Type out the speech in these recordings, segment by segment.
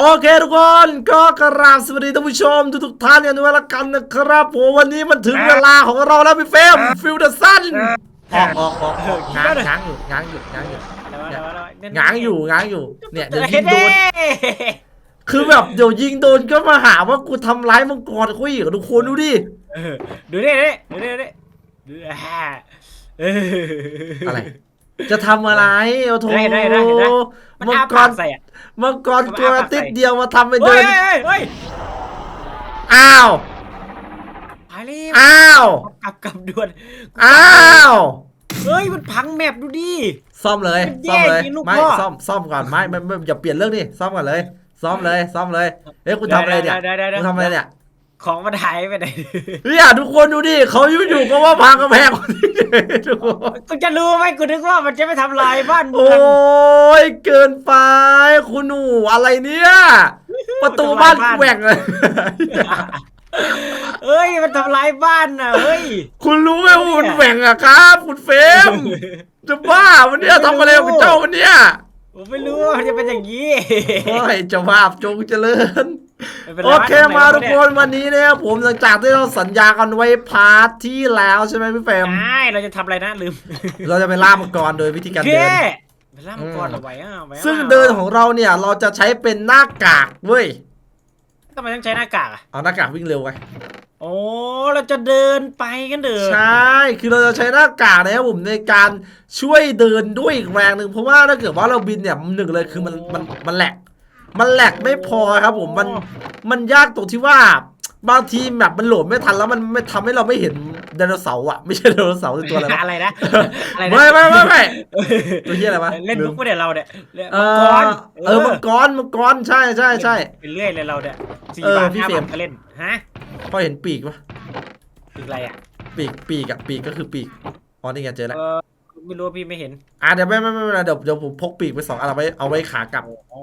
โอเคทุกคนก็กราบสวัสดีท่านผู้ชมทุกๆท่านกันด้วยละกันนะครับผมวันนี้มันถึงเวลาของเราแล้วพี่เฟรมฟิลเดอร์สันออกออกออกออกง้างง้างอยู่ง้างอยู่ง้างอยู่ง้างอยู่ง้างอยู่เนี่ยเดี๋ยวยิงโดนคือแบบเดี๋ยวยิงโดนก็มาหาว่ากูทำร้ายมังกรคุยกับทุกคนดูดิเออดูดิดูดิดูดิดูดิอ่าเออออะไร จะทำอะไรเอาโถได้ได้ได้ได้ มันมังอ้ากปารกใส่อะ มังกรตัวติดเดียวมาทำไปเฮ้เดิยน เฮ้ยเฮ้ยอ้าวไปเลยอ้าว กลับกลับด่วนอ้าว เฮ้ยมันพังแมปดูดิ ซ่อมเลยมันแย่ซ่อมเลยจริงลูกไม่พ่อ ซ่อมซ่อมก่อนไม่ไม่ไม่อย่าเปลี่ยนเรื่องนี่ซ่อมก่อนเลย ซ่อมเลยซ่อมเลยเฮ้ยคุณทำอะไรเนี่ยได้ได้ได้คุณทำอะไรเนี่ย ของมันหายไปไหนเนี่ยทุกคนดูดิเขาอยู่อยู่ๆก็ว่าพังกระแพงคนนี้ทุกคนกูจะรู้ไหมกูนึกว่ามันจะไม่ทำลายบ้านเมืโอ้องยเกินไปคุณหนูอะไรเนี่ยประตูบ้านแหว่งเลยเฮ้ยมันทำลายบ้านน่ะเฮ้ยคุณรู้ไหมว่ามันแหว่งอะครับ คุณเฟรมจะบ้าวันเนี้ยทำอะไรกับเจ้าวันเนี้ย ผมไม่รู้ว่ามันจะเป็นอย่างนี้โอ้ยเจ้าภาพจงเจริญ ไม่ป็นไรโอเคมาทุกคนวันนี้เนี่ยผมหลังจากที่เราสัญญากันไว้พาร์ทที่แล้วใช่ไหมพี่เฟรมใช่เราจะทำอะไรนะลืมเราจะไปล่ามังกรโดยวิธีการโอเคเดินไปล่ามังกรเอาไว้อะเอาไว้อะซึ่งเดินของเราเนี่ยเราจะใช้เป็นหน้ากากเว้ยทำไมต้องใช้หน้ากากอะเอาหน้ากากวิ่งเร็วไง โอ้เราจะเดินไปกันเด้อใช่ คือเราจะใช้หน้ากากนะครับผมในการช่วยเดินด้วยอีกแรงหนึ่งเพราะว่าถ้าเกิดว่าเราบินเนี่ยหนึ่งเลยคือมันมันมันแหลกมันแหลกไม่พอครับผมมันมันยากตรงที่ว่าบางทีแบบมันโหลดไม่ทันแล้วมันไม่ทำให้เราไม่เห็นไดโนเสาร์อะไม่ใช่ไดโนเสาร์คือตัวอะไรวะอะไรนะอะไรนะไม่ไม่ไม่ไม่ตัวเหี้ยอะไรวะเล่นลืมุมกไม่เดี๋ยวเราเนี่ยเล่นเอมังกอรเออมังกรมังกรใช่ใช่ใช่ไปเรื่อยเลยเราเนี่ยสี่เออบาทพี่ห้าเฟรบามทก็เล่นฮะ พอเห็นปีกปะอีกอะไรอะปีกปีกอะปีกก็คือปีกอ๋อนี่ไงเจอแล้วเออไม่รู้ว่าพี่ไม่เห็นอะเดี๋ยวไม่ไม่ไม่ไม่เดี๋ยวเดี๋ยวผมพกปีกไปสองอันเอาไว้เอาไว้ขากลับอ๋อ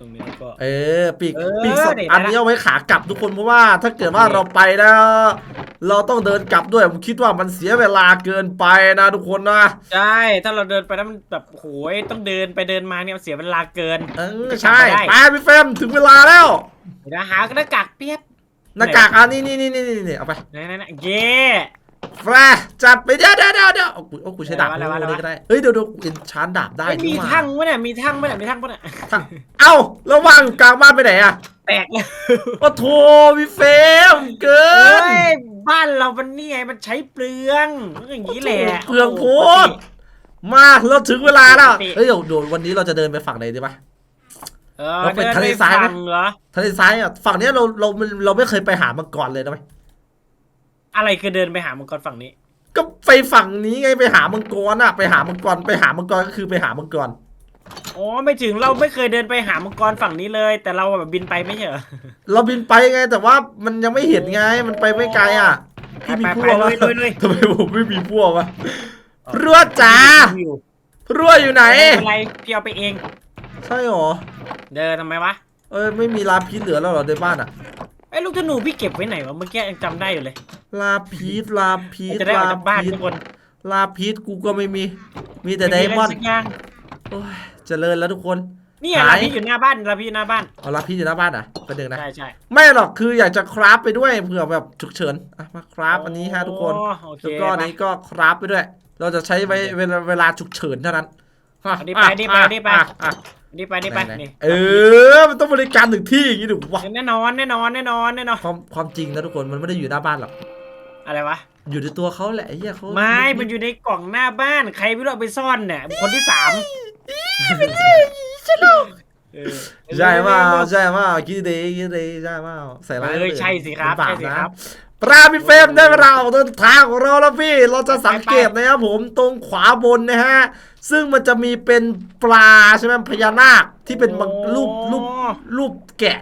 ตรงนี้ก็ เออปีกเออปีกสองเดี๋ยวนะ อันนี้เอาไว้ขากลับทุกคนเพราะว่าถ้าเกิดว่าเราไปแล้ว เราต้องเดินกลับด้วยผมคิดว่ามันเสียเวลาเกินไปนะทุกคนนะใช่ถ้าเราเดินไปแล้วมันแบบโหยต้องเดินไปเดินมาเนี่ยมันเสียเวลาเกิน เออใช่กลับไปมาได้พี่เฟรมถึงเวลาแล้ว เดี๋ยวนะหาหน้ากากเปียบ หน้ากากอันนี้นี่นี่นี่นี่เอาไปไหนไหนไหนเย่แฟร์จัดไปเดี๋ยวเดี๋ยวเดี๋ยวเดี๋ยวเอากูเอากูใช้ดาบอะไรวะอะไรวะนี่ก็ได้เฮ้ยเดี๋ยวเดี๋ยวกูชาร์จดาบได้เอ้ยมีนี่หว่าทั้งวะเนี่ยมีทั้งปะเนี่ยมีทั้งปะเนี่ยทั้งเอ้าระวังกลางบ้านไปไหนอะแตกแล้วโอ้โถพี่เฟรมเกิเฮ้นยบ้านเรามันนี่ไงมันใช้เปลืองอย่างนี้แหละเปลืองโพดมาเราถึงเวลาแล้วเฮ้ยเดี๋ยวเดี๋ยววันนี้เราจะเดินไปฝั่งไหนดีปะ เออเราไปเดินทะเลไปทรายไหมฝั่งเหรอ ทะเลซ้ายอะฝั่งเนี้ยเราเราเราไม่เคยไปหามังกรเลยนะไหมอะไรคือเดินไปหามังกรฝั่งนี้ ก็ไปฝั่งนี้ไงไปหามังกรอะ ไปหามังกรไปหามังกรก็คือไปหามังกรอ๋อไม่ถึงเราไม่เคยเดินไปหามังกรฝั่งนี้เลย แต่เราแบบบินไปไม่ใช่เหรอเราบินไปไงแต่ว่ามันยังไม่เห็นไงมันไปไม่ไกลอะพี่มีไปพไปวกไปวะเลยเลยทำไมผมไม่มีพวกวะรั่วจ๋ารั่วอยู่ไหน ไม่เป็นไรพี่เอาไปเอง ใช่หรอ เดินทำไมวะ เอ้ยไม่มีลาพิษเหลือแล้วเหรอในบ้านอะไอ้ลูกธนูพี่เก็บไว้ไหนวะเมื่อกี้ยังจำได้อยู่เลย ลาพิษลาพิษจะได้ออกลาจากบ้านพิษทุกคนลาพิษกูก็ไม่มี มีแต่ไดมอนด์สักอย่างโอ้ยเจริญแล้วทุกคน นี่หายเราพี่อยู่หน้าบ้านเราพี่อยู่หน้าบ้าน เอาลาพิษอยู่หน้าบ้านอะประเด็นนะใช่ใช่ไม่หรอกคืออยากจะคราฟไปด้วยเผื่อแบบฉุกเฉินอะมาคราฟอันนี้ฮะทุกคนโอ้โอเคแล้วก็อันนี้ก็คราฟไปด้วย เราจะใช้ไว้เวลาเวลาฉุกเฉินเท่านั้นอันนี้ไปอันนี้ไปอันนี้ไป อะอะ นี่ไปนี่ไปไหนๆนี่เออ มันต้องบริการถึงที่อย่างนี้ดูวะแน่นอนแน่นอนแน่นอนแน่นอนความความจริงนะทุกคนมันไม่ได้อยู่หน้าบ้านหรอกอะไรวะอยู่ในตัวเขาแหละไอ้เหี้ยเขาไม่มันอยู่ในกล่องหน้าบ้านใครไม่รู้เอาไปซ่อนเนี่ยคนที่สามเออใช่เปล่าใช่เปล่าคิดดีคิดดีใช่เปล่าใส่ร้ายเออใช่สิครับเป็นบาใช่ปสินะครับ ปลาพี่เฟรมได้เวลาออกเดินทางของเราแล้วพี่ เราจะสังเกตนะครับผมตรงขวาบนนะฮะ ซึ่งมันจะมีเป็นปลาใช่ไหมพญานาคที่เป็นมังรูปรูปรูปแกะ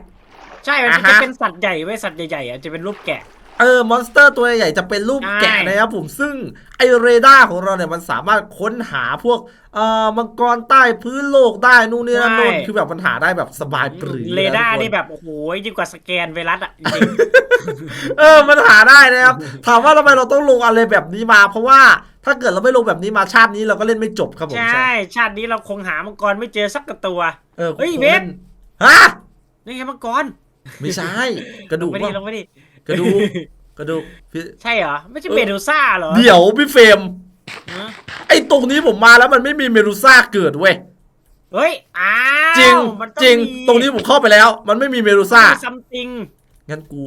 ใช่มันอ่าจะฮะเป็นสัตว์ใหญ่ไว้ยสัตว์ใหญ่ๆอะจะเป็นรูปแกะ เออมอนสเตอร์ตัวใหญ่จะเป็นรูปแกะใช่นะครับผมซึ่งไอเรดาร์ของเราเนี่ยมันสามารถค้นหาพวกเอ่อมังกรใต้พื้นโลกได้นู่นนี่นั่นนู่นคือแบบมันหาได้แบบสบายปรือเรดาร์ะทุกคนี่แบบโอ้โหยิ่งกว่าสแกนไวรัสอะจริงเออมันหาได้นะครับถามว่าทำไมเราต้องลงอะไรแบบนี้มาเพราะว่าถ้าเกิดเราไม่ลงแบบนี้มาชาตินี้เราก็เล่นไม่จบครับผๆมใช่ชาตินี้เราคงหามังกรไม่เจอสักกระตัวเออเฮ้ยคงเวฟล่นฮะนี่ไงมังกรไม่ใช่กระดูกไปดิว่าลงไปดิ กระดูกกระดูกพี่ใช่เหรอ ไม่ใช่เมดูซ่าเหรอเดี๋ยวพี่เฟรมฮะไอ้ตรงนี้ผมมาแล้วมันไม่มีเมดูซ่าเกิดเว้ยเฮ้ยอ้าวจริงมันต้องจริง มีตรงนี้ผมเข้าไปแล้ว มันไม่มีเมดูซ่าซัมติงงั้นกู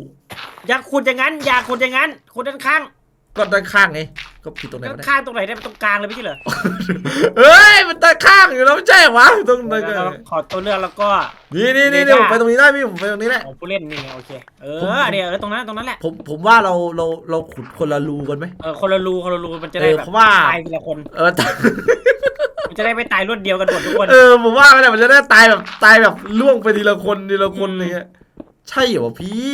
อย่าขุดอย่างนั้น อย่าขุดอย่างนั้นขุดด้านข้าง ก็ด้านข้างไง ก็ผิดตรงไหนด้านวะเนี่ยข้างตรงไหนได้ตรงกลางเลยไม่ใช่เหรอเฮ้ยมันด้านข้างอยู่แล้วไม่ใช่เหรอวะตรงไหนแล้วเราขอตัวเลือกแล้วก็ นี่นี่นี่เดนี่ต้าผมไปตรงนี้ได้พี่ผมไปตรงนี้แหละของผู้เล่นนี่ไงโอเคเอผมอเดี๋ยวเออตรงนั้นตรงนั้นแหละผมผมว่าเราเราเราขุดคนละรูกันไหมเออคนละรูคนละรูมันจะเอได้อแบบเพราะว่าตายทีละคนเออมันจะได้ไม่ตายรวดเดียวกันหมดทุกคนเออผมว่าเนี่ยมันจะได้ตายแบบตายแบบล่วงไปทีละคนทีละคนอะไรเงี้ยใช่เหรอวะพี่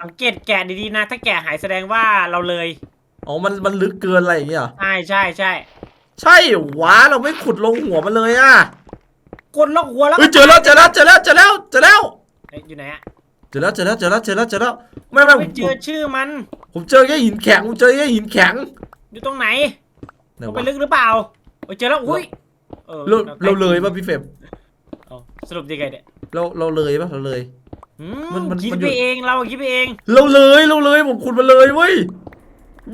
สังเกตแกะดีๆนะ ถ้าแกะหายแสดงว่าเราเลย อ๋อ มัน มันลึกเกินอะไรอย่างเงี้ยเหรอใช่ใช่ใช่ใช่เหรอวะเราไม่ขุดลงหัวมันเลยอะกดล็อกหัวแล้วเฮ้ยเจอแล้วเจอแล้วเจอแล้วเจอแล้วเจอแล้วเอ๊ะอยู่ไหนอะเจอแล้วเจอแล้วเจอแล้วเจอแล้วเจอแล้วไม่ไม่ผไม่มเจอชื่อมันผมเจอแค่หินแข็งผมเจอแค่หินแข็งอยู่ตรงไหนไหนลงไปวะลึกหรือเปล่าเออเจอแล้วอุ้ยออเราเราเลยป่ะพี่เฟรมเอาสรุปยังไงเนี่ยเราเราเลยป่ะเราเลย อืมันมันคิดมันอยู่ ไปเองเราคิดไปเอง เราเลยเราเลยผมขุดมาเลยเว้ย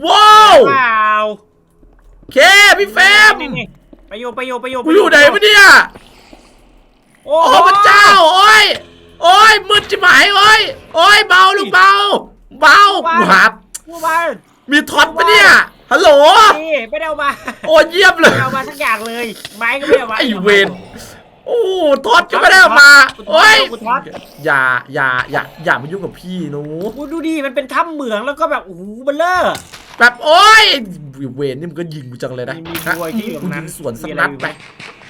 ว้าวเปล่าเคพี่เฟรมนี่นี่ไปโยไปโยไปโยกูอยู่ไหนวะเนี่ยโอ้โอ้พระเจ้าโอ้ยโอ้ยมืดจิ๋มหายโอ้ยโอ้ยเบาลูกเบาเบากูหาผู้บ้านมีท็อตปะเนี่ยฮัลโหลนี่ไม่ได้เอามาโอ้ยเยี่ยมเลไม่ยเอามาสักอย่างเลย ไม้ก็ไม่เอามาไอ้เวรโอ้ท็อตก็ไม่ได้เอามาโอ้ยกูท็อตอย่าอย่าอย่าอย่ามายุ่งกับพี่หนู กูดูดิมันเป็นถ้ำเหมืองแล้วก็แบบโอ้โหเบลเลอร์ แบบโอ้ยเวรนี่มันก็ยิงกูจังเลยนะมีมีวัวที่อยู่ตรงนั้นกูยิงสวนสักนัดไป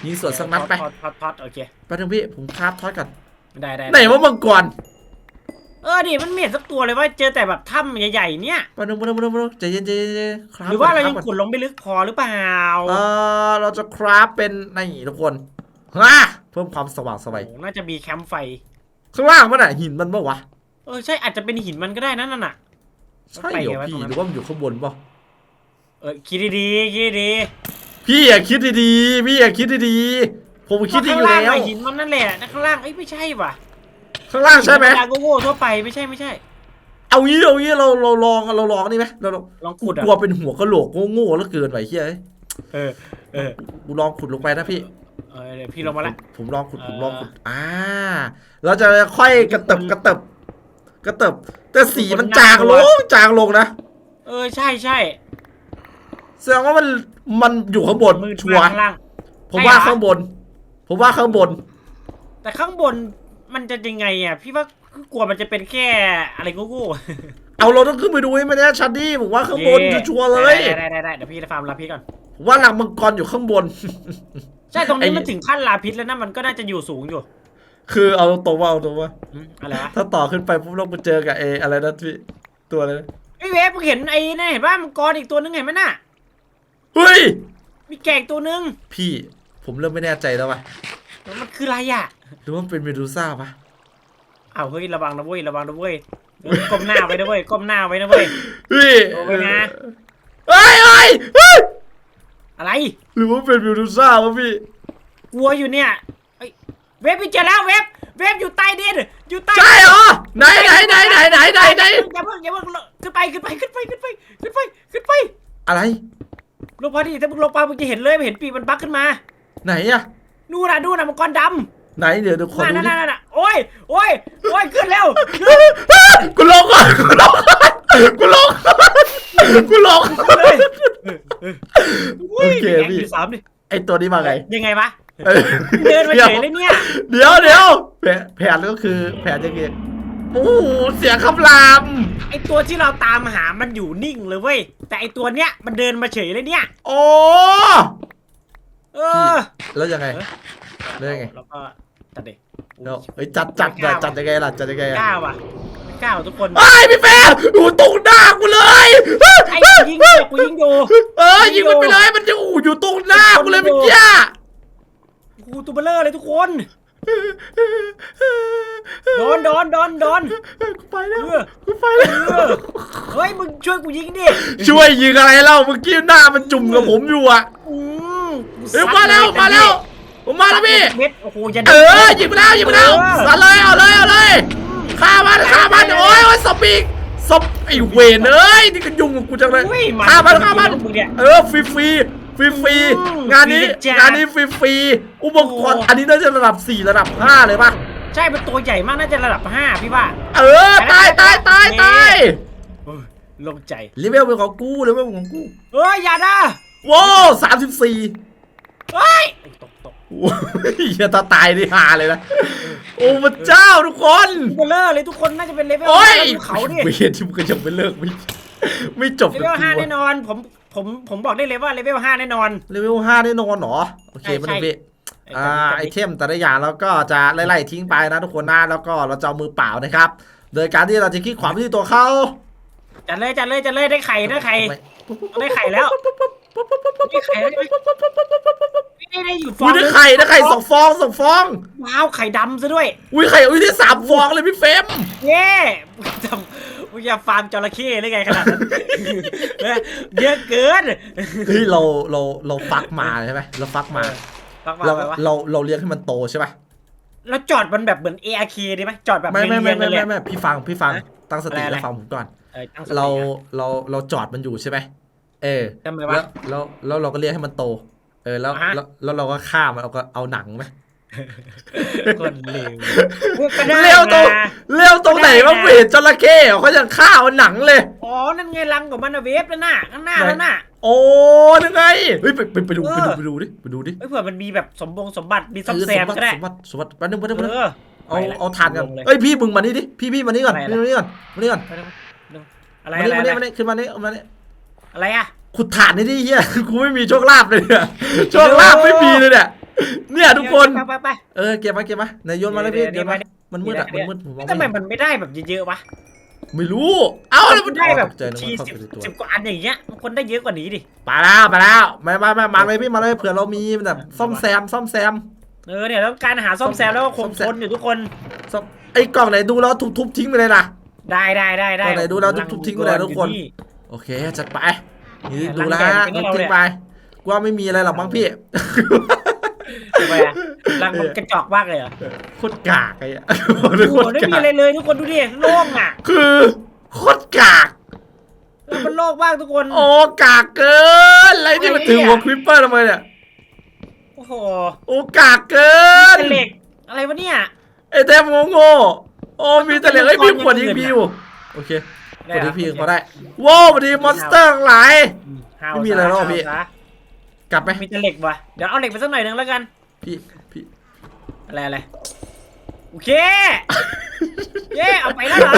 ยิงสวนสักนัดไปท็อตท็อตท็อตโอเคไปถึงพี่ผมคราฟท็อตกันได้ได้ไหนว่ามังกรเออดิมันไม่เห็นสักตัวเลยว่าเจอแต่แบบถ้ำใหญ่ๆเนี่ยไปนึงไปนึงไปนึงไปนึงใจเย็นใจเย็นใจเย็นคราฟหรือว่าเรายังคบก่อนขุดลงไม่ลึกพอหรือเปล่าเออเราจะคราฟเป็นนี่ทุกคนฮะเพิ่มความสว่างสวัยโอ้น่าจะมีแคมป์ไฟ ข้างล่างมันอะหินมันปะวะเออใช่อาจจะเป็นหินมันก็ได้นั่นน่ะ ใช่เหรอไปไงวะพี่ตรงนั้นหรือว่ามันอยู่ข้างบนปะเออคิดดีๆคิดดีพี่อย่าคิดดีๆพี่อย่าคิดดีๆผมๆคิดดีอยู่ข้างแล้ล่างวอะหินมันนั่นแหละแต่ข้างล่างเอ้ยไม่ใช่ว่ะข้างล่างใช่ไหมธรรดาโง่ๆทั่วไปไม่ใช่ไม่ใช่ เอางี้เอางี้เราเราลองเราลองนี่ไหมเราลองลองกูขุดอะกลัวเป็นหัวกะโหลกโง่ๆแล้วเกินไปเฮียเอ้ยเออเออกูลองขุดลงไปนะพี่เออเดี๋ยวพี่ลงมาละผมลองขุดผมเออลองขุดอ่า เราจะค่อยกระเติบกระเติบ กระเติบแต่สีมันจางลงจางลงนะเออใช่ใช่แสดงว่ามันมันอยู่ข้างบนมืดชัวมากร์ข้างล่างผมว่าใช่เหรอข้างบน ผมว่าข้างบน แต่ข้างบนมันจะยังไงอะ พี่ว่ากลัวมันจะเป็นแค่อะไรโง่ๆเอาเราต้องขึ้นไปดูให้มันแน่ชัดดิผมว่าข้างบนเย่ชัวร์ๆเลยได้ได้ได้ได้เดี๋ยวพี่จะฟาร์มลาพิษก่อนผมว่าหลังมังกรอยู่ข้างบน ใช่ตรงนี้ไอ้มันถึงขั้นลาพิษแล้วนะมันก็น่าจะอยู่สูงอยู่ คือเอาตรงๆว่าเอาตรงว่า อืมอะไรวะถ้าต่อขึ้นไปปุ๊บเราไปเจอกับเออะไรนะพี่ตัวอะไรนะไอ้เวฟมึงเห็นไอ้นี่เห็นว่ามังกรอีกตัวนึงเห็นไหมน่ะ เฮ้ย มีแกกตัวนึงพี่ผมเริ่มไม่แน่ใจแล้วว่ะแล้วมันคืออะไรอะหรือว่ามันเป็นเมดูซ่าปะอ้าวเฮ้ยระวังนะเว้ยระวังนะเว้ยเออก้มหน้าไว้นะเว้ยก้มหน้าไว้นะเว้ยเฮ้ยโอ้ยนะ เฮ้ยเฮ้ยเฮ้ยอะไร หรือว่าเป็นเมดูซ่าวะพี่ กลัวอยู่เนี่ย เอ้ยเวฟพี่เจอแล้วเวฟเวฟอยู่ใต้ดินอยู่ใต้ใช่เหรอไหนไหนไหนไหนไหนไหนไหนอย่าเพิ่งอย่าเพิ่งขึ้นไปขึ้นไปขึ้นไปขึ้นไปขึ้นไปขึ้นไปอะไรลงมาดิถ้ามึงลงไปมึงจะเห็นเลยมึงเห็นปีกมันบักขึ้นมา ไหนอะนู่นน่ะนู่นน่ะมังกรดำไหนเดี๋ยวเดี๋ยวขอนั่นดูนั่นดินั่นน่ะโอ้ยโอ้ยโอ้ยขึ้นเร็วกูลงก่อนกูลงก่อนกูลงก่อนกูลงก่อนเลยโอเคพี่สามดิไอตัวนี้มาไงยังไงวะ เอ้ยเดินมาเฉยเลยเนี่ย เดี๋ยวเดี๋ยวแผนแผนก็คือแผนยังไงโอ้โหเสียงคำรามไอตัวที่เราตามหามันอยู่นิ่งเลยเว้ย แต่ไอตัวเนี้ยมันเดินมาเฉยเลยเนี่ย โอ้เออแล้วยังไงเออแล้วยังไง แล้วก็จัดดิแล้วเอ้ยจัดจัดจัดจัดยังไงล่ะจัดยังไงไม่อะกล้าว่ะไม่กล้าว่ะทุกคนไอ้ยพี่แฟนอยู่ตรงหน้ากูเลยไอ้กูยิงอยู่กูยิงอยู่เออยิงมันไปเลยมันจะอู้อยู่ตรงหน้ากูเลยเมื่อกี้ กูตัวเบลเลอร์เลยทุกคน โดนโดนโดนโดนกูไปแล้วเออกูไปแล้วเออเฮ้ยมึงช่วยกูยิงดิช่วยยิงอะไรเล่าเมื่อกี้หน้ามันจุ่มกับผมอยู่อะอืมกูเอ้ยซัดมาแล้วเยมาแล้วผมมาแล้วพี่เม็ดโอ้โหอย่าเออยิงไปแล้วยิงไปแล้วสันเลยเอาเลยเอาเลยอีกศพไอ้เวนเอ้ยนี่ก็ยุ่งกับกูจังเลยอุ้ยมันฆ่ามันฆ่ามันมึงเนี่ยเออฟรีฟรี ฟรีฟรีอืมงานนี้ฟรีจัด งานนี้ฟรีฟรีอุปกรณ์โอ้อันนี้น่าจะระดับ 4 ระดับ 5 เลยป่ะ ใช่เป็นตัวใหญ่มากน่าจะระดับห้าพี่ว่า เออ ตายตายตายตายโอ้ยโลงใจเลเวลเป็นของกูเลเวลเป็นของกูเอ้ยอย่านะว้าวสามสิบสี่เฮ้ยตกตกเฮียตาตายนี่ฮาเลยนะ โอ้พระเจ้าทุกคน เบลเลอร์เลยทุกคนน่าจะเป็นเลเวลโอ้ยห้าภูเขาดิเวทที่มึงก็ยังไม่เลิกไม่ไม่จบเลสักเวลทีห้าแน่วะนอน ผม ผมผมบอกได้เลยว่าเลเวลห้าแน่นอน เลเวลห้าได้นอนเหรอ โอเคใช่มันพี่ใช่อ่าไอเทมแต่ละอย่างเราก็จะไล่ๆทิ้งไปนะทุกคนนะแล้วก็เราจะเอามือเปล่านะครับ โดยการที่เราจะคลิกขวาไปที่ตัวเขาจัดเลยจัดเลยจัดเลยได้ไข่ได้ไข่ไม่ได้ไข่แล้วได้ไข่แล้วไม่ได้อยู่ฟออุ้งยได้ไข่ได้ไข่สองฟองสองฟอง ว้าวไข่ดำซะด้วย อุ้ยไข่อุ้ยได้สามฟองเลยพี่เฟรมเย้ มึงทำมึงอย่าฟาร์มจระเข้หรือไงขนาดนั้นเออเยอะเกินเฮ้ยเราเราเราฟักมาใช่ไหมเราฟักมาฟังมาเราไปวะเราเราเลี้ยงให้มันโตใช่ปะแล้วจอดมันแบบเหมือน ARK ดีไหมจอดแบบไม่ไม่ไม่เรีไม่ยงๆเลยไม่ไม่พี่ฟังพี่ฟังฮะตั้งสติอะไรแล้วฟังผมก่อนเออตั้งสติเราอะเราเราจอดมันอยู่ใช่ไหมเออทำไมแล้วะวแล้วแล้วเราก็เลี้ยงให้มันโต เออแล้วอ่าฮะแล้วแล้วเราก็ฆ่ามันเอาก็เอาหนังไหม คนเลวก็ได้เร็วตรงนะเร็วตรงไหนก็ได้ว่านะเวทจระเข้เหรอเขายังฆ่าเอาหนังเลย อ๋อ นั่นไงรังของมันอะเวฟนั่นน่ะข้างหน้าไหนแล้วน่ะ โอ้นึกไง เฮ้ยไปไปไปดูเอไปอดูไปดูดิไปดูดิเอ้ยเผื่อมันมีแบบสมบงสมบัติมีซ่อมเออแซมสบัติก็ได้สมบัติสมบัติแป๊บนึงแป๊บนึงแป๊บนึงเออเอาไปละเอาทานกันลงเลยเอ้ยพี่มึงมานี่ดิพี่พี่มานี่ก่อนอะไรพี่มานี่ก่อนมานี่ก่อนไปแล้วอะไรมาอะไรนี่มาอะไรนี่มานี่ขึ้นมานี่เอามานี่อะไรอะขุดฐานนี่ดิเฮียกูไม่มีโชคลาภเลยเนี่ยโชคลาภไม่มีเลยเนี่ย เนี่ยทุกคน ไปไปไป เออเก็บมาเก็บมาไหนโยนมาเลยพี่เดี๋เดี๋ยยววเดี๋มายว มันมืดอะเดี๋มันยวมืดผมมองทำไมไม่เห็นมันไม่ได้แบบเยอะๆวะไม่รู้ เอ้าแล้วมัมันนได้แบบใจนึกทีว่าเข้าสิบไปในตัว สิบกว่าอันอย่างเงี้ยมันคนได้เยอะกว่านี้ดิไปแล้วไปแล้วมามามามาเลยพี่มาเลยเผื่อเรามีแบบซ่อมแซมซ่อมแซม เออเนี่ยแล้วการหาซ่อมแซมแล้วก็คซ่องมแซมทนอยู่ทุกคนซ่อมไอ้กล่องไหนดูแล้วทุบทุบทิ้งไปเลยนะ ได้ได้ได้ได้เอาไหนดูแล้วทุบๆทิ้งไปเลยทุกคน อยู่ โอเคจัดไปนี่เนี่ยดูแลรังแกะฮะเป็นทุบเราทิ้งเนี่ยไปกูว่าไม่มีอะไรหรอกมั้งพี่ ทำไมอะรังมันกระจอกมากเลยเหรอโคตรกากไอ้อะโอ้โหไม่มีอะไรเลยทุกคนดูดิโล่งอะคือโคตรกากแล้วมันโล่งมากทุกคนโอ้กากเกินอะไรที่มันถือหัวควิปเปอร์ทำไมเนี่ยโอ้โหโอ้กากเกินเป็นเหล็กอะไรวะเนี่ย ไอ้แทมโง่ๆโอ้มีแต่เหล็กไอ้ยพี่ขวดยิงพี่อยู่โอเคขวดยิงพี่เขาได้ว้าวพอดีมอนสเตอร์ทั้งหลายห้าวไม่มีอะไรหรอกพี่ห้าวซะ กลับไหมมีแต่เหล็กวะเดี๋ยวเอาเหล็กไปสักหน่อยหนึงแล้วกัน พี่พี่อะไรอะไรโอเคเย้เอาไปแล้วเหรอ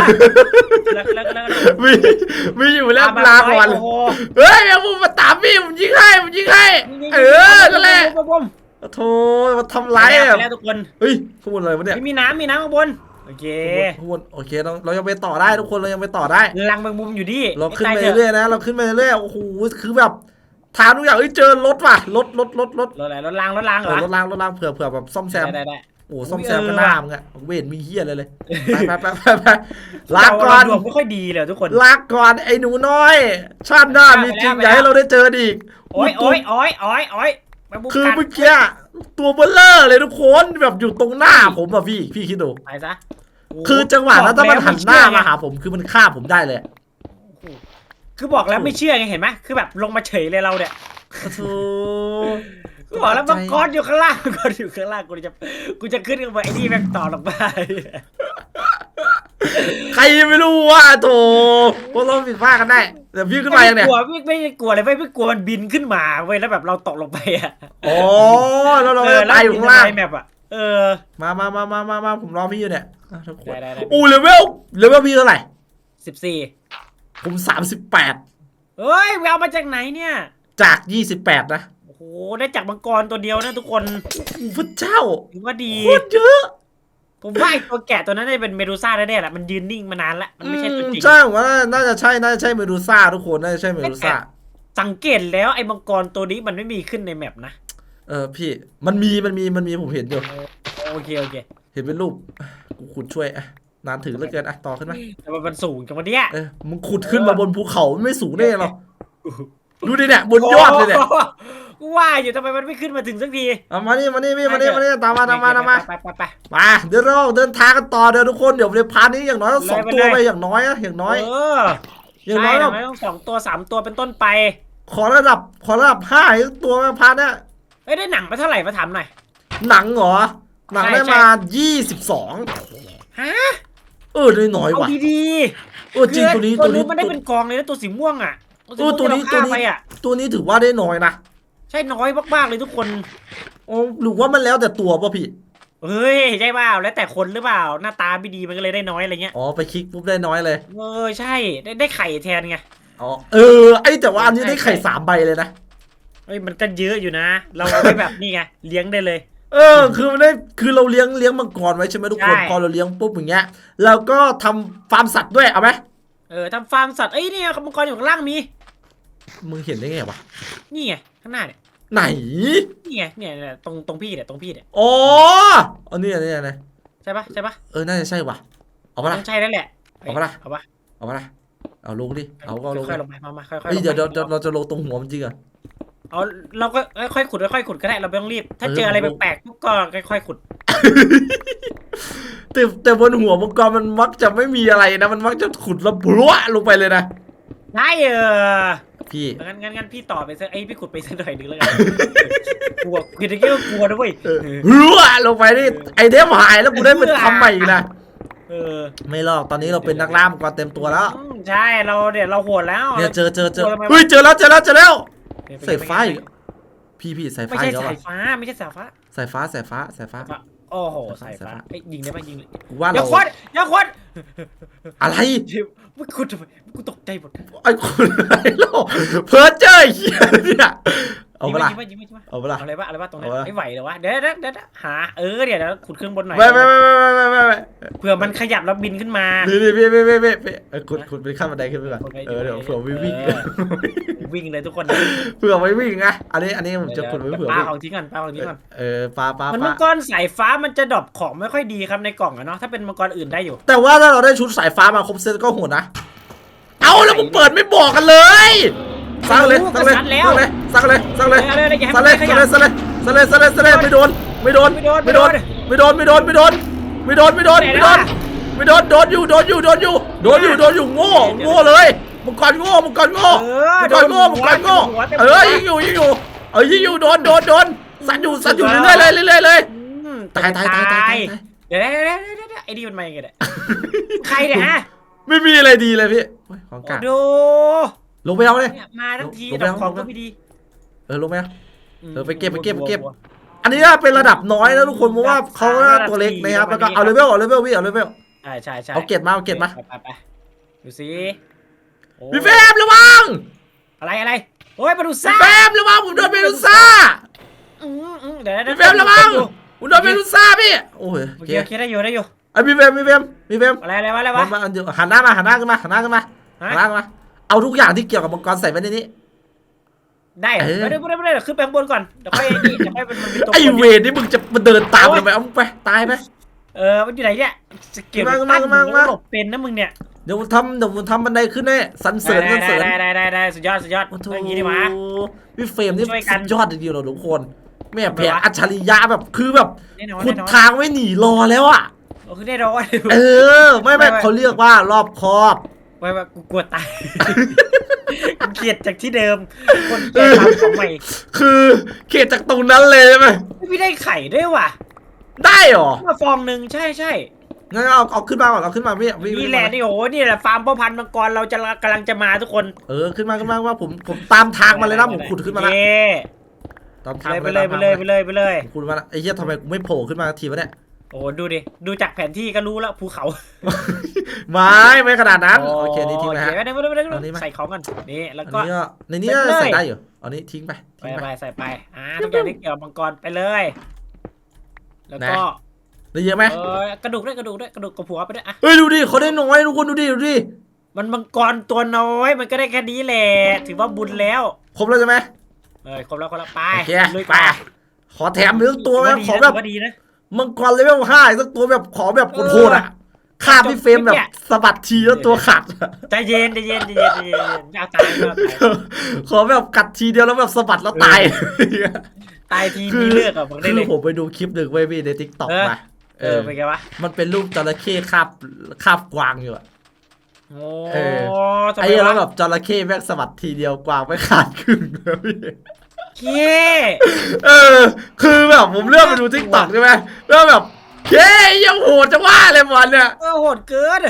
แล้วแล้วแล้วแล้วมีมีอยู่แล้วลาก่อนโอ้โหเฮ้ยเอามึงมาตามพี่ผมยิงให้ผมยิงให้นี่เออนั่นแหละบุ้มบุ้มโธ่มาทำร้ายไปอะแล้วทุกคนเฮ้ยข้างบนอะไรวะเนี่ยไม่มีน้ำมีน้ำข้างบนโอเคข้างบนโอเคเราเรายังไปต่อได้ทุกคนเรายังไปต่อได้ ลังแมงมุมอยู่ดิเราขึ้นไปม่ตยถะเรื่อยๆนะ เราขึ้นไปเรื่อยๆโอ้โหคือแบบ ถามทุกอย่างเอ้ยเจอรถว่ะรถรถรถรถรถอะไรรถรางรถรางเหรเอออรถรางรถรางเผื่อเผื่อแบบซ่อมแซมได้ได้ได้โอ้โหซ่อมแซมเออก็หน้ามึงอะเวทมีเฮียอะไรเลยไปไปไปไปไปลาเรก่อนเรดวงไม่ค่อยดีเลยทุกคนลาก่อนไอ้หนูน้อย ชาติหน้ามีจริงไปอแล้วย่าให้เราได้เจออีกโอ้ยโอ้ยโอ้ยโอ้ยโอ้ยแมงมุมคือกัดเมื่อกี้ตัวเบลเลอร์เลยทุกคนแบบอยู่ตรงหน้าผมอะพี่พี่คิดดูไปซะโโคือจังหวะนั้นถ้ามันหันหน้ามาบอกแล้วหาผมคือมันฆ่าผมได้เลย คือบอกแล้วไม่เชื่อไงเห็นไหมคือแบบลงมาเฉยเลยเราเนี่ยโอ้โหกูบอกแล้วมังกรอยู่ข้างล่างมังกรอยู่ข้างล่างกูจะกูจะขึ้นไปไอ้นี่แม่งต่อลงไปใครไม่รู้ว่าโถพวกเราผิดพลาดกันได้เดี๋ยวพี่ขึ้นมายังเนี่ยกลัวไม่ไม่ได้กลัวเลยไม่ไม่กลัวมันบินขึ้นมาเว้ยแล้วแบบเราตกลงไปอะอ๋อแล้วเราเออจะตายอยู่ข้างล่างแมปอะเออมามามามามามาผมรอพี่อยู่เนี่ยอะทุกคนได้ได้ได้อู้เลเวลเลเวลพี่เท่าไหร่สิบสี่ ผมสามสิบแปดเฮ้ยแววมาจากไหนเนี่ย จากยี่สิบแปดนะโอ้โห ได้จากมังกรตัวเดียวนะทุกคนอู้พระเจ้าถือว่าดี โคตรเยอะผมว่าไอ้ตัวแกะตัวนั้นน่าจะเป็นเมดูซ่าแน่ๆแหละมันยืนนิ่งมานานละมันไม่ใช่ตัวจริง ใช่ผมว่าน่าจะใช่น่าจะใช่เมดูซ่าทุกคนน่าจะใช่เมดูซ่าสังเกตแล้วไอ้มังกรตัวนี้มันไม่มีขึ้นในแมปนะ เออพี่มันมีมันมีมันมีผมเห็นอยู่โอเคโอเค เห็นเป็นรูปกูขุดช่วยอะ นานถึงเหลือเกินอะต่อขึ้นมาแต่ว่ามันสูงจังวะเนี่ยเออมึงขุดขึ้นมาบนภูเขาไม่สูงแน่หรอกดูดิเนี่ยบนยอดเลยเนี่ยโโหกูกูว่าอยู่ทำไมมันไม่ขึ้นมาถึงสักทีเอามานี่มานี่พี่มานี่มานี่ตามมาตามมาตามมาไปไปไปมาเดี๋ยวเราเดินทางกันต่อเดี๋ยวทุกคนเดี๋ยวในพาร์ทนี้อย่างน้อยต้องสองไปตัวเลยไปอย่างน้อยอะอย่างน้อยเอออย่างใช่น้อยอแบบย่างน้อยต้องสองตัวสามตัวเป็นต้นไป ขอระดับขอระดับห้าอีกตัวมาพาร์ทเนี้ยเอ้ยได้หนังมาเท่าไหร่มาถามหน่อยหนังเหรอหนังใช่ได้ใช่มา22ฮะ เออน้อยๆเอาว่ะดีเออๆจริงตัวนี้ตัตัววนู้นี้นมันได้เป็นกองเลยนะตัวสีม่วงอะเออตัวนี้สีตัวม่งที่เราฆ่านี้ไปอะตัวนี้ถือว่าได้น้อยนะใช่น้อยมากๆเลยทุกคน โอ้หรือว่ามันแล้วแต่ตัวป่ะพี่เฮ้ยใช่เปล่าแล้วแต่คนหรือเปล่าหน้าตาไม่ดีมันก็เลยได้น้อยอะไรเงี้ยอ๋อไปคลิกปุ๊บได้น้อยเลยเออใช่ได้ได้ไข่แทนไงอ๋อเออไอแต่ว่าอันนี้ใช่ได้ไข่ใช่สามใบเลยนะ เฮ้ยมันก็เยอะอยู่นะ เราเอาไว้แบบนี่ไงเลี้ยงได้เลย เออ คือมันได้คือเราเลี้ยงเลี้ยงมังกรไว้ใช่ไหมทุกคนใช่ พอเราเลี้ยงปุ๊บอย่างเงี้ยเราก็ทำฟาร์มสัตว์ด้วยเอาไหมเออทำฟาร์มสัตว์เอ้ยเนี่ยมังกรอยู่ข้างล่างมีมึงเห็นได้ไงวะนี่ไงข้างหน้าเนี่ยไหนนี่ไงเนี่ยเนี่ยตรงตรงพี่เนี่ยตรงพี่เนี่ยอ๋ออันนี้อันนี้อันนี้ใช่ปะใช่ปะเออน่าจะใช่ว่ะเอาปะล่ะ ต้องใช่แล้วแหละเอาปะล่ะ เอาปะเอาปะล่ะเอาลงดิเอาก็เอาลงค่อยดิๆลงไปมามาค่อยๆลงเฮ้ยไปเดี๋ยวเดี๋ยวเดี๋ยวเราจะลงตรงหัวมันจริงเหรอ เอาเราก็ค่อยๆขุดค่อยๆขุดก็ได้เราไม่ต้องรีบ ถ้าเออเจออะไรผมแปลกๆปุ๊บก็ค่อยๆขุด แต่แต่บนหัวมังกรมันมักจะไม่มีอะไรนะ มันมักจะขุดแล้วพลวะลงไปเลยนะได้เออพี่งั้นงั้นงั้นพี่ต่อไปสักไอ้ยพี่ขุดไปสักหน่อยหนึงแล้วกันกลัวคือตะกี้ก็กลัวนะเว้ยเออพลวะลงไปนี่ไอเทมหายแล้วกูได้เป็นทำใหม่อีกนะเออ ไม่หรอกตอนนี้เราเป็นนักล่ามังกรเต็มตัวแล้วอืมใช่เราเนี่ยเราโหดแล้วเนี่ยเจอเจอเจอโอ้ยทำไมวะเฮ้ยเจอแล้วเจอแล้วเจอแล้วเนี่ย สายฟ้าอีกพี่พี่สายไม่ฟ้าใช่อีกแล้วสาอะยฟ้าไม่ใช่สายฟ้าสายฟ้าสายฟ้าสายฟ้าสายฟ้าโอ้โหสายฟ้าสายฟ้าเอ้ยยิงได้ปะยิงเลยกูว่าอย่าเราควัดอย่าควัดอะไรเดี๋ยวมึงขุดทำไมกูตกใจหมดไอ้คนอะไรโลกเพ้อเจ้อเหี้ยเนี่ย เอาเปะล่ายิงไปยิงไปยิงไปเอาเปะล่าเอาอะไรวะอะไรวะตรงนั้นเอาวะ ไม่ไหวเหรอวะเดี๋ยวเดี๋ยวเดี๋ยวเดี๋ยวหาเออเดี๋ยวเดี๋ยวขุดเครื่องบนหน่อยไม่ไม่ไม่ไม่ไม่ไม่ไม่เผื่อมันขยับแล้วบินขึ้นมานี่นี่พี่พี่พี่พี่พี่เออขุดขุดไปขั้นบันไดขึ้นไปก่อนขุดไปเออเดี๋ยวเผื่อไว้วิ่งเออวิ่งเลยทุกคนเผื่อไว้วิ่งไงอันนี้อันนี้ผมจะขุดไว้ดี๋ยวเผื่อปลาวิ่งของทิ้งก่อนปลาของทิ้งก่อนเออปลาปลามันปมัลางกรสายฟ้ามันจะดรอปของไม่ค่อยดีครับในกล่องอะเนาะถ้าเป็นมังกรอื่นได้อยู่แต่ว่าถ้าเราได้ชุดสายฟ้ามาครบเซตก็โหดนะ เอาแล้วมึงเปิดไม่บอกกันเลย สั่งเลยสั่งเลยสั่งเลยสั่งเลยสั่งเลยเอาเลยเอาเลยอย่าให้สั่มังนเลยขสั่งยัเลบยสั่งเลยสั่งเลยสั่งเลยสั่งเลยไม่โดนไม่โดนไม่โดนไม่โดนไม่โดนไม่โดนไม่โดนไม่โดนไม่โดนไม่โดนไม่โดนโดนอยู่โดนอยู่โดนอยู่โดนอยู่โดนอยู่โง่โง่เลยมังกรโง่มังกรโง่เออมังกรโง่มังกรโง่เออยิงอยู่ยิงอยู่เออยิงอยู่โดนโดนโดนสั่นอยู่สั่นอยู่เรื่อยๆเลยเรื่อยๆเลยอืมตายตายตายตายตายเดี๋ยวเดี๋ยวเดี๋ยวเดี๋ยวเดี๋ยวไอ้นี่มันมายังไงเนี่ยใครเนี่ยฮะไม่มีอะไรดีเลยพี่โอ้ยของกลางดู ลงไปเอาเลย เนี่ยมาทั้งทีลงดไปอกเอาของลงไป ก็ไม่ดีเออลงไปเอามเออไปเก็บไปเก็บไปเก็บบัว อันนี้เป็นระดับน้อยนะทุกคนเพราะว่าเขาตัวเล็กนะครับแล้วก็เอาเลเวลเอาเลเวลพี่เอาเลเวลใช่ใช่ใช่เอาเกรดมาเอาเกรดมาไปไปไปดูสิโอ้พี่เฟรมระวังอะไรอะไรโอ้ยมาดูพี่ซ่าเฟรมระวังผมโดนเมดูซ่าอืมอืมเดี๋ยวเดี๋ยวพี่เฟรมระวังผมโดนเมดูซ่าพี่โอ้ยโอโอเคเคโอเคได้อยู่ได้อยู่ไอ้พี่เฟรมพี่เฟรมพี่เฟรมอะไรอะไรวะอะไรวะมามาเดี๋ยวหันหน้ามาหันหน้าขึ้นมาหันหน้าขึ้นมาฮะหันหน้าขึ้นมา เอาทุกอย่างที่เกี่ยวกับมังกรใส่ไว้ในนี้ ได้เหรอเออ ไม่ได้ไม่ได้ไม่ได้เดี๋ยวขึ้นไปข้างบนก่อนเดี๋ยวค่อยนี่เดี๋ยวค่อยมันมันเป็นตัวไอ้คนเวรนี่มึงจะมาเดินตามทำไมเอามึงไปตายไป เออมันอยู่ไหนเนี่ยสเก็บมาตั้งมามา หลบเป็นนะมึงเนี่ยเดี๋ยวผมทำเดี๋ยวผมทำบันไดขึ้นแน่สันเสริญสันเสริญได้ได้ได้ได้สุดยอดสุดยอดโอ้โหอย่างนี้ดีวะพี่เฟรมนี่ช่วยกัสุนดยอดจริงๆเราทุกคนแม่ทำไมแผลวะ อัจฉริยะแบบคือแบบแน่นอนขุดแน่นอนทางไว้หนีรอแล้วอะ โอ้คือแน่นอน เออ ไม่ไม่ไม่ไม่ เขาเรียกว่ารอบคอบ ไว้ว่ากูกลัวตายเกลียดจากที่เดิม คนแก่ทำของใหม่คือเขตจากตรงนั้นเลยใช่ไหมพี่ได้ไข่ด้วยว่ะได้เหรอมาฟองหนึ่งใช่ใช่งั้นเอาเอาขึ้นมาก่อนเอาขึ้นมาพี่พี่นี่แหละนี่โอ้โหนี่แหละฟาร์มพ่อพันธุ์มังกรเราจะกำลังจะมาทุกคนเออขึ้นมาขึ้นมาว่าผมผมตามทางมาเลยนะผมขุดขึ้นมาแล้วเย้ตามทางไปเลยไปเลยไปเลยไปเลยผมขุดมาแล้วไอ้เหี้ยทำไมกูไม่โผล่ขึ้นมาทีวะเนี่ยโอ้โหดูดิ ดูจากแผนที่ก็รู้แล้วภูเขาไม่ไม่ขนาดนั้นโอเคนี่ทิ้งไปฮะโอเคไม่ได้ไม่ได้ไม่ได้เอานี่มาใส่ของกันนี่แล้วอันก็นี้ก็ในนี้ไปเลยใส่ได้อยู่เอานี้ทิ้งไปไปทิ้งไปไปใส่ไปอ่าทุกอย่างที่เกี่ยวกับมังกรไปเลย แล้วก็นะได้เยอะไหมเออกระดูกด้วยกระดูกด้วยกระดูกกระผัวไปด้วยอะเฮ้ยดูดิเขาได้น้อยทุกคนดูดิดูดิมันมังกรตัวน้อยมันก็ได้แค่นี้แหละถือว่าบุญแล้วครบแล้วใช่ไหมเออครบแล้วครบแล้วไปโอเคลุยไปขอแถมเนื้อตัวไหมถืขอว่าแบบดีนะ มังกรเลเวลห้าอีกสักตัวแบบขอแบบโหดๆอะข้ามพี่เฟรมแบบสะบัดทีแล้วตัวขาดใจเย็นใจเย็นใจเย็นใจเย็นไม่เอาตายไม่เอาตายขอแบบกัดทีเดียวแล้วแบบสะบัดแล้วตายตายทีคือมีเลือกอะบอกได้คือเลยผมไปดูคลิปหนึ่งไว้ยพี่ในทิกตอกเออมาเออเป็นไงวะมันเป็นรูปจระเข้คาบคาบกวางอยู่อะโอ้เอทำไอ้ไมแล้ววะแบบจระเข้แม่งสะบัดทีเดียวกวางไม่ขาดครึ่งเลยพี่ เก้เออ คือแบบผมเลื่อนไปดูทิกตอกใช่ไหมแล้วแบบเฮ้ยยังโหดจังว่าเลยบอลเนี่ยเออโหดเกิน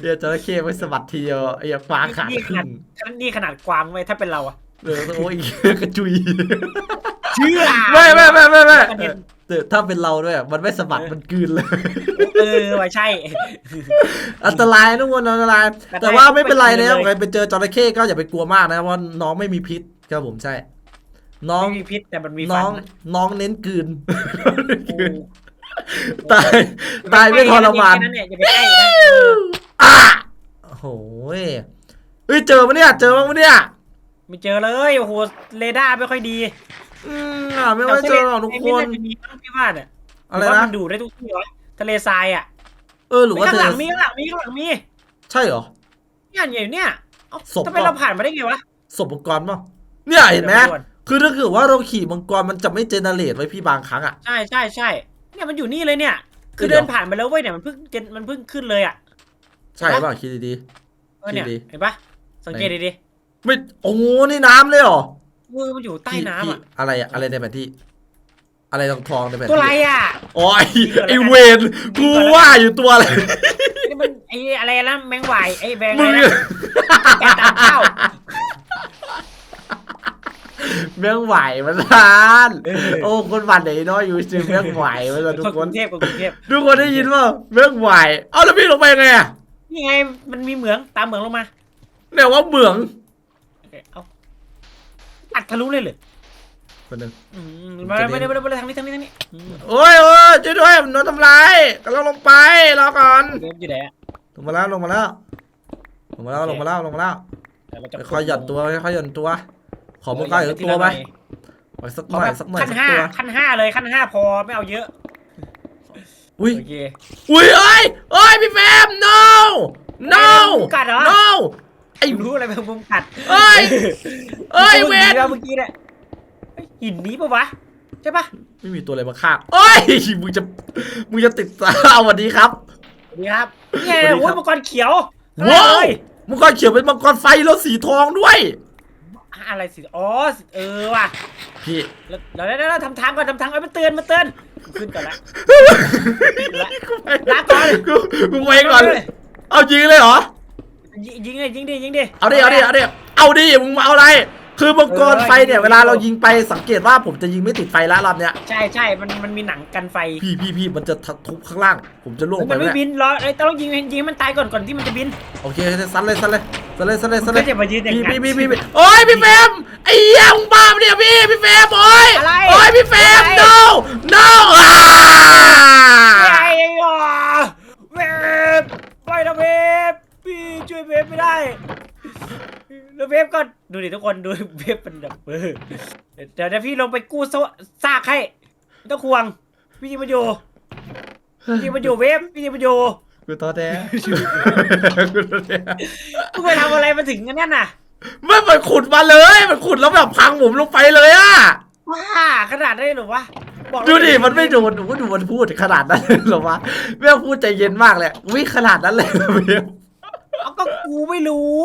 เดี๋ยวจระเข้ไม่สะบัดทีเดียวไอ้กวางขาดนี่คขรึ่นาดงนี่ขนาดกวางไว้ถ้าเป็นเราอะเออโอ้ยกระจุยเชื่อไม่ไม่ไม่ไม่ไม่ประเด็นแต่ถ้าเป็นเราด้วยมันไม่สะบัดมันกลืนเลยเออว่ะใช่ อันตรายทุกคนอันตราย แต่แต่ว่าไม่เป็นไรนะไม่ใครเป็นไรไปเจอจระเข้ก็อย่าไปกลัวมากนะเพราะน้องไม่มีพิษครับผมใช่ น้องไม่มีพิษแต่มันมีน้ฟัองนน้องเน้นกลืนโอ้ตายตายไม่ทรมานแค่นั้นเนี่ยอย่าไปใกล้นะอะโอ้โหยเฮ้ยเจอมะเนี่ย เจอมั้งมะเนี่ยไม่เจอเลยโอ้โหเรดาร์ไม่ค่อยดีอืมอะไม่ค่อยเจอหรอกทุกคนไม่าจะมีมั้งพี่ว่าเนี่ยอะไรผมว่านะ มันดูได้ทุกที่วะทะเลทรายอะเออหรือว่าข้างเธหลัองมีข้างหลังมีข้างหลังมีใช่เหรอ เนี่ยเนี่ยเนี่ยเอ้าศพ ทำไมเปล่าเราผ่านมาได้ไงวะศพมังกรป่ะเนี่ยเห็นไหมดี๋ยวปดูก่อ คือถ้าเกิดว่าเราขี่มังกรมันจะไม่เจเนเรตไว้พี่บางครั้งอะ ใช่ใช่ใช่เนี่ยมันอยู่นี่เลยเนี่ย คือเดี๋ยวเดินผ่านไปแล้วเว้ยเนี่ยมันเพิ่งเจนมันเพิ่งขึ้นเลยอะ ใช่ป่ะคิดดีเออเนี่ยดีเห็นปะสังเกตดีๆไม่โอ้โหนี่น้ำเลยเหรอๆมือมันอยู่ใต้พี่น้ำพี่อะอะไรอะอะไรในแผนที่ อะไรทองทองๆในแผนตัวอะไรที่อะอ๋อไอ้ยิงก่อนแล้วกันไอเวนกูว่าอยู่ตัวอะไรนี่มันไอ้อะไรนะแมงไหวไอ้แบงมึอะไรงนะแกะตามข้าว เมืองไหวมันทานโอ้คนบ้านไหนน้อยอยู่ชื่อเมืองไหวมันละทุคกนคกนรุงเทพคนกรุงเทพทุกคนได้ยินว่าเมืองไหวเอาแล้วพี่ลงไปยังไงอะนี่ไงมันมีเหมืองตามเหมืองลงมาเนี่ยว่าเหมืองโอเคเอาอัดทะลุเลยเหรอคนหนึ่งอืมมาไม่ได้ไม่ได้ไม่ได้ทางนี้ทางนี้ทางนี้อืมโอ้ยโอ้ยช่วยด้วยมันโดนทำร้ายกำลังลงไปรอก่อนเว็บอยู่ไหนอะลงมาแล้วลงมาแล้วลงมาแล้วลงมาแล้วลงมาแล้วเดี๋ยวเราจะค่อยๆหย่อนตัวค่อยๆหย่อนตัว ขอมังกรอีกสักตัวไหมขอสักหขอน่อแบยบสักหน่อยขั้นสักห้าตัวขั้นห้าเลยขั้นห้าพอไม่เอาเยอะอุ้ยโอเคอุ้ยเอ้ยเอ้ยพี่แฟม no no มึงกัดเหรอ no ไอ้รู้อะไรเป็นมุมกัดเอ้ยเอ้ยมึงเวหนีนแล้วเมื่อกี้เนี่ยเฮ้ยหินนี้ปะวะใช่ปะไม่มีตัวอะไรมาฆ่าเอ้ยมึงจะมึงจะติดตาสวัสดีครับสวัสดีครับนี่ไงสวัสดีครับโอ้ยมังกรเขียวว้าวเฮ้ยมังกรเขียวเป็นมังกรไฟแล้วสีทองด้วย อะไรสิอ๋อเออว่ะพี่แล้วเดี๋ยวเดี๋ยวเดี๋ยวทำทางก่อนทำทางเอ้ยมันเตือนมันเตือนกูขึ้นก่อนละละลาก่อนกูกูไปก่อนเอายิงเลยเหรอยิงยิงเลยยิงดิยิงดิเอาดิเอาดิเอาดิเอาดิมึงมาเอาอะไร คือมังกรไฟเนี่ยเวลาเรายิงไปสังเกตว่าผมจะยิงไม่ติดไฟละรอบเนี้ยใช่ใช่มันมันมีหนังกันไฟพี่พี่พี่มันจะทุบข้างล่าง ผมจะล่วงไปมันไม่เนี่ยบินรอเอ้ยต้องยิงยิงให้มันตายก่อนก่อนที่มันจะบินโอเคซัดเลยซัดเลยซัดเลยซัดเลยซัดเลก็ยจะมายืนอย่างพี่นั้นพี่พี่พี่พี่โอ้ยพี่เฟรมไอ้เหี้ยมึงบ้าปะเนี่ยพี่พี่เฟรมโอ้ยอะไรโอ้ยพี่เฟรมอะไร no no อ่าไอ้ยอเวฟไปนะเวฟพี่ช่วยเวฟไม่ได้ แล้วเวฟก็ดูดิทุกคนดูเวฟเป็นแบบเออเดี๋ยวเดี๋ยวพี่ลงไปกู้ซะซากให้ไม่ต้องห่วงพี่ยิงมาอยู่พี่ยิงมาอยู่เวฟพี่ยิงมาอยู่กูต่อแท้กูต่อแท้มึงไปทำอะไรมาถึงกันเนี่ยน่ะไม่มันขุดมาเลย มันขุดแล้วแบบพังผมลงไปเลยอะว้าขนาดได้หรือวะบอกดูดิมันไม่โดนดูดูมันพูดขนาดนั้นเลยเหรอวะแม่งพูดใจเย็นมากเลยวิขนาดนั้นเลยเหรอเบล เอาก็กูไม่รู้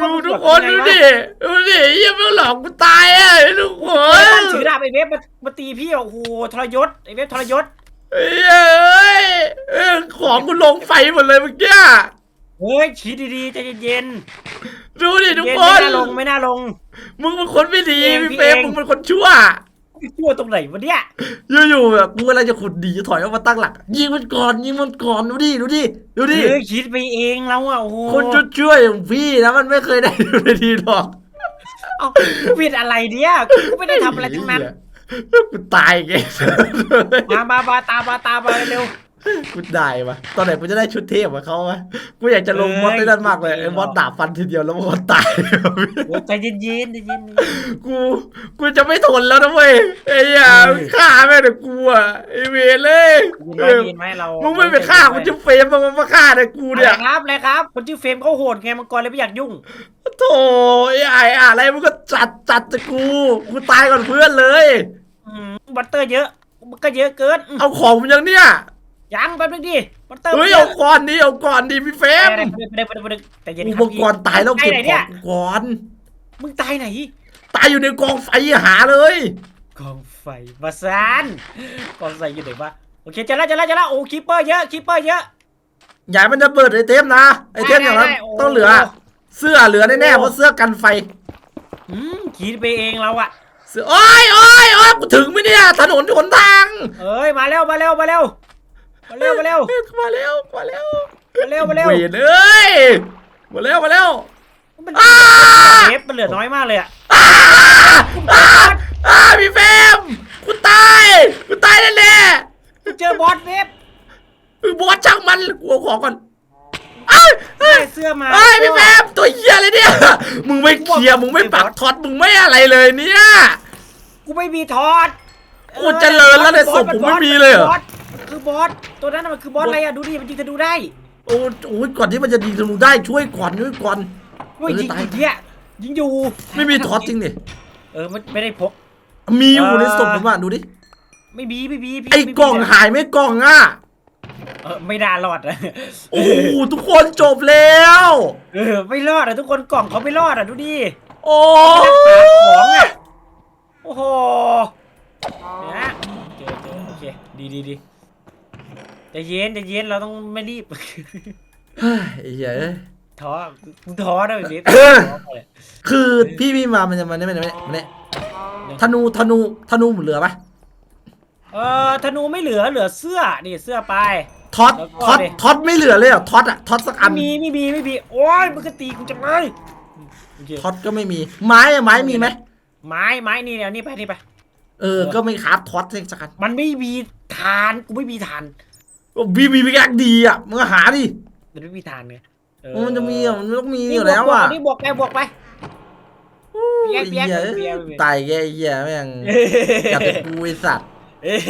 ดูทุกคนดูดิดูดิยังไม่หลอกกูตายอะทุกคเฮ้ยนตั้งถือดาบไอ้เวฟมามาตีพี่อะโอ้โหทรยศไอ้เวฟทรยศเอ้ยเอ้ยของกูลงไฟหมดเลยเมื่อกี้เฮ้ยชี้ดีๆใจเย็นดูดิๆทุกเย็นคไม่นน่าลงไม่น่าลง มึงเป็นคนไม่ดีเองพี่พี่เฟรมเองมึงเป็นคนชั่วพี่ ชั่วตรงไหนวะเนี่ยอยู่ๆแบบกูเวลาจะขุดดีจะถอยออกมาตั้งหลัก ยิงมันก่อนยิงมันก่อนดูดิดูดิดูดิเฮ้ยคิดไปเองแล้วอะโอ้โหคนชั่วๆอย่างพี่นะมันไม่เคยได้ดูในดีหรอกเอ้ากูผิดอะไรเนี่ยกูไม่ได้ทำอะไรทั้งนั้นกูตายไงมามามาตามมาตามมาเร็ว กูได้ปะตอนไหนกูจะได้ชุดเทพกับเขาวะกูอยากจะลงมอสได้นั่นมากเลยไอ้มอสดาบฟันทีเดียวแล้วมอสตายโอ้ใจเย็นๆใจเย็นกู กูจะไม่ทนแล้วนะเว้ยไอ้เหี้ยเออฆ่าแม่งแต่กูอะไอ้เวรเลยๆเอยินไหมอยินไหมเรามึมึงไม่ไปฆ่ากูจะเฟรมมึงมาฆ่าแต่กูเนี่เนี่ยยครับเลยครับคนชื่อเฟรมเขาโหดไงมังกรเลยไม่อยากยุ่งโธ่ไอ้ไอ้อะไรมึงก็จัดจัดจะกู กูตายก่อนเพื่อนเลย อืมบัตเตอร์เยอะมันก็เยอะเกินอืมเอาของมึงยังเนี่ย ยังแป๊บนึงดิบัตเตอร์เฮ้ยมันเยเอาอะก่อนดิเอาก่อนดิพี่เฟรมไปไปไปไปไปไปแต่เย็นกูครับมังกรตายแล้วไปเก็บไหนขเนี่อยงก่อน มึงตายไหน ตายอยู่ในกองไฟหาเลย กองไฟบาซานกองไฟอยู่ไหนวะโอเคเจะแล้วเจะแล้วเจะแล้วโอ้คิปเปอร์เยอะคิปเปอร์เยอะอย่าให้มันจะเปิดไอเทมนะไอเทมอย่างนั้นได้ได้โอ้ต้องเหลือ เสื้อเหลือแน่ๆเพราะเสื้อกันไฟอืมคิดไปเองเราอะเสื้อโอ้ยโอ้ยโอ้ยกูถึงไหมเนี่ยถนนหนทางเอ้ยมาเร็วมาเร็วมาเร็ว มาเร็วมาเร็วมาเร็วมาเร็วมาเร็วมาเร็วเวยนเอ้ยมาเร็วมาเร็วมันอ้าเทปมันเหลือน้อยมากเลยอะอ้าอ้าอ้าพี่เฟรมกูตายกูตายแน่เจอบอสเวฟๆมึงบอสช่างมันกูเอาของก่อนเอ้ยเอ้ยได้เสื้อมาเอ้ยพี่แฟมตัวเหี้ยเลยเนี่ย มึงไม่เคลียร์มึงไม่ปักท็อตมึงไม่อะไรเลยเนี่ย กูไม่มีทอดกูเจริญแล้วในศพผมไม่มีเลยเหรอบอส คือบอสตัวนั้นน่ะมันคือบอสอะไรอะดูดิมันยิงธนูได้โอ้โอ้ยก่อนที่มันจะดีธนูได้ช่วยก่อนช่วยก่อนเฮ้ยเออยิงตาย อีกเนี่ยยิงอยู่ไม่มีท็อตจริงดิเออมันไม่ได้พก มีอยู่เออในศพผมอะดูดิไม่มีไม่มีพี่ไอ้ม่มีกล่องหายไหม่กล่องอะเออไม่ได้รอดอะโอ้โหทุกคนจบแล้ว เออไม่รอดอะทุกคนกล่องเขาไม่รอดอะดูดิโอ้ของอะโอ้โหเดี๋ยวนะเจอเจอโอเคดีดีดีใจะเย็นใจะเย็นเราต้องไม่รีบ เฮ้ยไอ้เหี้ยเอ้ย ท้อมึงท้อนะเบฟเออท้อเลยคือพี่พี่มามันจะมันไม่มันไม่มันไม่ธนูธนูธนูเหลือปะเออธนูไม่เหลือเหลือเสื้อนี่เสื้อไป ท็อตแล้วก็ท็อตดิ ท็อตไม่เหลือเลยเหรอะท็อตอะท็อตสักอัไม่นมีไม่มีไม่มีโอ้ยมึงก็ตีกูจังเลยโอเคท็อตก็ไม่มี ไม้อะไม้มีไหมไม้ไม้นี่เดี๋ยวนี่ไปนี่ไป เออ ก็ไม่ครับท็อตสักอันมันไม่มีฐานกูไม่มีฐาน บีบีบีแกดีอะมึงหาดิมันไม่มีฐานไงเออมันจะมีอะมันต้องมีนี่อยู่แล้วบวกอะนี่บวกไปบวกไปเปี๊ยกเปี๊ยกไอ้เปี๊เหี้ยยกตายแกไอ้เหี้ยแม่งกัดแต่กูไอ้สัตว์เอ้ย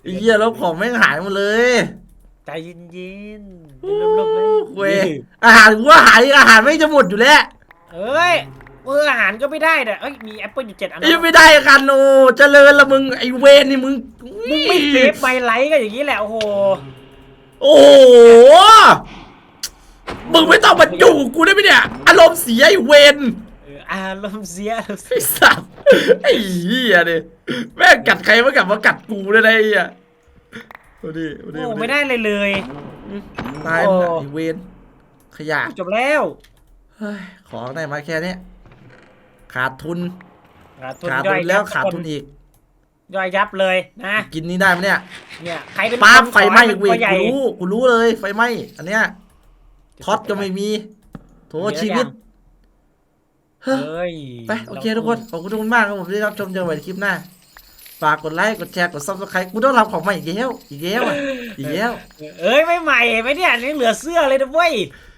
ไอ้เหี้ยแล้วของแม่งหายหมดเลยใจเย็นๆเป็นลมๆเลยเว้ยอาหารกูว่าหายอาหารไม่งจะหมดอยู่แล้วเอ้ย เอออาหารก็ไม่ได้แต่เอ้ยมีแอปเปิลอยู่เจ็ดอันไอ้ไม่ได้กันโอ้เจริญละมึงไอ้เวนนี่มึงมึงไม่เซฟใบไลท์ก็อย่างนี้แหละโอ้โหโอ้โหมึงไม่ต้องมาอยู่กับกูได้ไหมเนี่ย อารมณ์เสียไอ้เวนเอออารมณ์เสียอารมณ์เสีไอ้ยสัตว์ไอ้เหี้ยเนี่ยแม่งกัดใครมากัดมากัดกูเลยนะไอ้เหี้ยดูดิดูดิโอ้ดูดิไม่ได้เลยเลยตายโอ้มันไอ้เวนขยะจบแล้วเฮ้ยของได้มาแค่เนี้ย ขาดทุน ขาดทุนขาดย่ทุอยนแล้วยับขาดทุนอีก ย่อยยับเลยนะกินนี่ได้ไหมเนี่ยเนี่ยใครเป็นป้าคนไฟไหม้ขออีกเวให้กนตัวใหญ่กูรู้กูรู้เลย ไฟไหม้อันเนี้ยท็อตก็ไม่มีโถชีวิตเฮ้ยไปโอเคทุกคนขอบคุณทุกคนมากครับผมที่รับชมเจอกันใหม่ในคลิปหน้าฝากกดไลค์กดแชร์กดซับสไครต์กูต้องทำของใหม่อีกแล้วอีกแล้วอะอีกแล้วเอ้ยไม่ใหม่เห็นไหมเนี่ยนี่เหลือเสื้อเลยนะเว้ย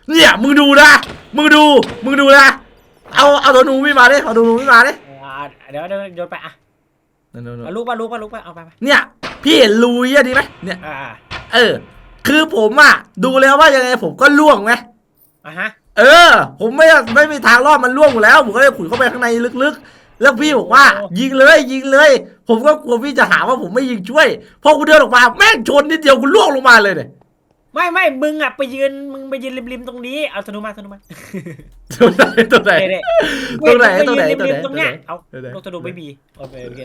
เนี่ยมึงดูนะมึงดูมึงดูนะ เอาเอาตัวหนูไม่มาดิเอาตัวหนูไม่มาดิอ่าเดี๋ยวเดี๋ยวโยนไปอะนั่นๆๆเอาลูกป่ะลูกป่ะลูกป่ะเอาไปไปเนี่ยพี่เห็นรูเยี่ยดีไหมเนี่ยอ่าเออ คือผมอะดูแล้วว่ายังไงผมก็ล่วงไหมอะฮะเออ ผมไม่ไม่มีทางรอดมันล่วงอยู่แล้ว ผมก็เลยขุดเข้าไปข้างในลึกๆ แล้วพี่บอกว่า ยิงเลยยิงเลย ผมก็กลัวพี่จะหาว่าผมไม่ยิงช่วยพอกูเดินออกมาแม่งชนนิดเดียวกูล่วงลงมาเลยเนี่ย ไม่ไม่มึงอะไปยืนมึงไปยืนริมริมๆตรงนี้เอาธนูมาธนูมาตรงไหนตรงไหนเด็ดตรงไหนๆตรงไหนมึปยืริมๆตตรรงงไหนเนี้ยเอาตรงไหนลูกธนูไม่มีโอเคโอเค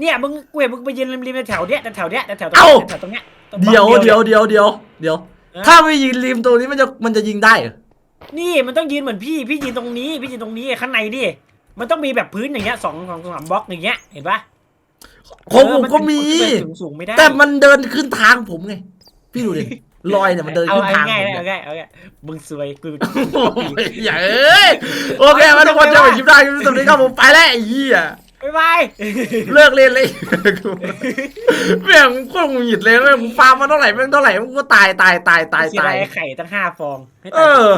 เนี่ยมึงกูเห็นมึงไปยืนริมริมๆแถวเนี้ยแถวเนี้ยแถวตรงเอ้าเนี้ยแถวตรงเนี้ยตรงบล็อกเดี๋ยวนี่เดี๋ยวเดี๋ยวเดี๋ยวเดี๋ยวเออถ้าไม่ยิงริมตรงนี้มันจะมันจะยิงได้เหรอนี่มันต้องยืนเหมือนพี่พี่ยืนตรงนี้ พี่ยืนตรงนี้ข้างในดิมันต้องมีแบบพื้นอย่างเงี้ยสองสองสามบล็อกอย่างเงี้ยเห็นปะของผมก็มีสูงสูงๆไม่ได้แต่มันเดินขึ้นทางผมไงพี่ดูดิ รอยเนี่ยมันเดินเอาขึ้นทางง่ายผมๆเนี่เอายง่ายๆเอาง่ายๆมึงซวยกูโอ้ยอย่าเอ้ยโอเคมาทุกคนเจอกันคลิปหน้าคลิปนี้ครับผมไปแล้วไอ้เหี้ยบ๊ายบาย เลิกเล่นเลยแม่งกูโคตรหงุดหงิดเลยแม่งกูฟาร์มมาเท่าไหร่แม่งเท่าไหร่แม่งกูก็ตายตายตายตายเสียตาดาย ยไข่ตั้งห้าฟองให้เอตายอ